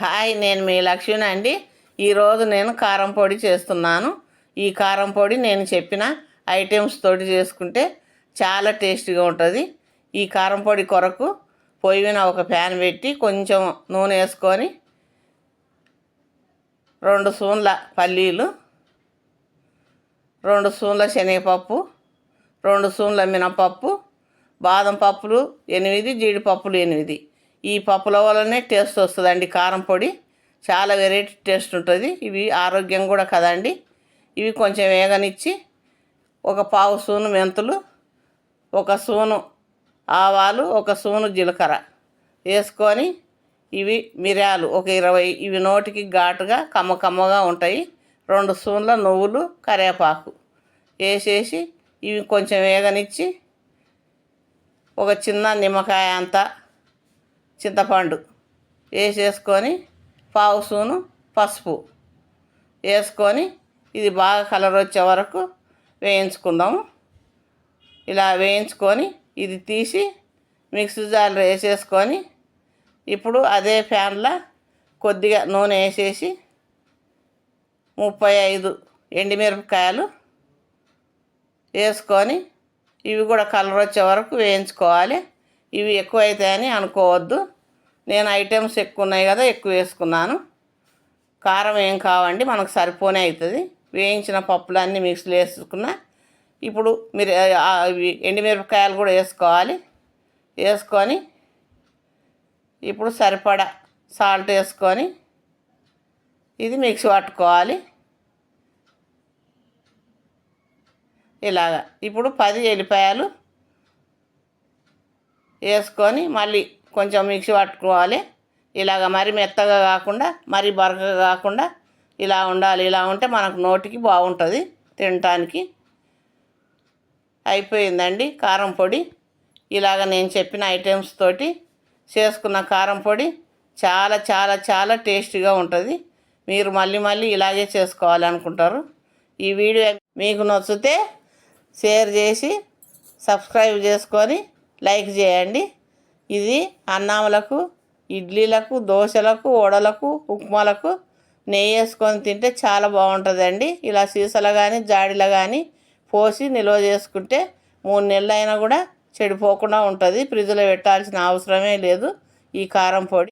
Hi నేను మీ లక్ష్మిని అండి. ఈరోజు నేను కారం పొడి చేస్తున్నాను. ఈ కారం పొడి నేను చెప్పిన ఐటమ్స్ తోటి చేసుకుంటే చాలా టేస్టీగా ఉంటుంది. ఈ కారం పొడి కొరకు పొయ్యి మీద ఒక ప్యాన్ పెట్టి కొంచెం నూనె వేసుకొని రెండు స్పూన్ల పల్లీలు రెండు స్పూన్ల శనగపప్పు రెండు స్పూన్ల మినపప్పు బాదం పప్పులు ఎనిమిది జీడిపప్పులు ఎనిమిది. ఈ పప్పుల వల్లనే టేస్ట్ వస్తుందండి. కారం పొడి చాలా వెరైటీ టేస్ట్ ఉంటుంది. ఇవి ఆరోగ్యం కూడా కదండి. ఇవి కొంచెం వేగనిచ్చి ఒక పావు సూను మెంతులు ఒక సూను ఆవాలు ఒక సూను జీలకర్ర వేసుకొని ఇవి మిరియాలు ఒక ఇరవై ఇవి నోటికి ఘాటుగా కమ్మ కమ్మగా ఉంటాయి. రెండు సూన్ల నువ్వులు కరివేపాకు వేసేసి ఇవి కొంచెం వేగనిచ్చి ఒక చిన్న నిమ్మకాయ అంతా చింతపండు వేసేసుకొని పావు సూను పసుపు వేసుకొని ఇది బాగా కలర్ వచ్చే వరకు వేయించుకుందాము. ఇలా వేయించుకొని ఇది తీసి మిక్సీ జార్లో వేసేసుకొని ఇప్పుడు అదే ఫ్యాన్లో కొద్దిగా నూనె వేసేసి ముప్పై ఐదు ఎండిమిరపకాయలు వేసుకొని ఇవి కూడా కలర్ వచ్చే వరకు వేయించుకోవాలి. ఇవి ఎక్కువ అవుతాయని అనుకోవద్దు. నేను ఐటమ్స్ ఎక్కువ ఉన్నాయి కదా ఎక్కువ వేసుకున్నాను. కారం ఏం కావండి మనకు సరిపోనే అవుతుంది. వేయించిన పప్పులన్నీ మిక్సీలో వేసుకున్న. ఇప్పుడు మీరు ఆ, ఇవి ఎండుమిరపకాయలు కూడా వేసుకోవాలి. వేసుకొని ఇప్పుడు సరిపడా సాల్ట్ వేసుకొని ఇది మిక్సీ పట్టుకోవాలి. ఇలాగా. ఇప్పుడు పది ఎల్లిపాయలు వేసుకొని మళ్ళీ కొంచెం మిక్సీ పట్టుకోవాలి. ఇలాగ మరి మెత్తగా కాకుండా మరి బరకగా కాకుండా ఇలా ఉండాలి. ఇలా ఉంటే మనకు నోటికి బాగుంటుంది తినటానికి. అయిపోయిందండి కారం పొడి. ఇలాగ నేను చెప్పిన ఐటమ్స్ తోటి చేసుకున్న కారం పొడి చాలా చాలా చాలా టేస్టీగా ఉంటుంది. మీరు మళ్ళీ మళ్ళీ ఇలాగే చేసుకోవాలనుకుంటారు. ఈ వీడియో మీకు నచ్చితే షేర్ చేసి సబ్స్క్రైబ్ చేసుకొని లైక్ చేయండి. ఇది అన్నాములకు ఇడ్లీలకు దోశలకు వడలకు ఉప్మాలకు నెయ్యి వేసుకొని తింటే చాలా బాగుంటుందండి. ఇలా సీసాలు కానీ జాడీలు కానీ పోసి నిల్వ చేసుకుంటే మూడు నెలలు అయినా కూడా చెడిపోకుండా ఉంటుంది. ఫ్రిడ్జ్లో పెట్టాల్సిన అవసరమే లేదు ఈ కారం పొడి.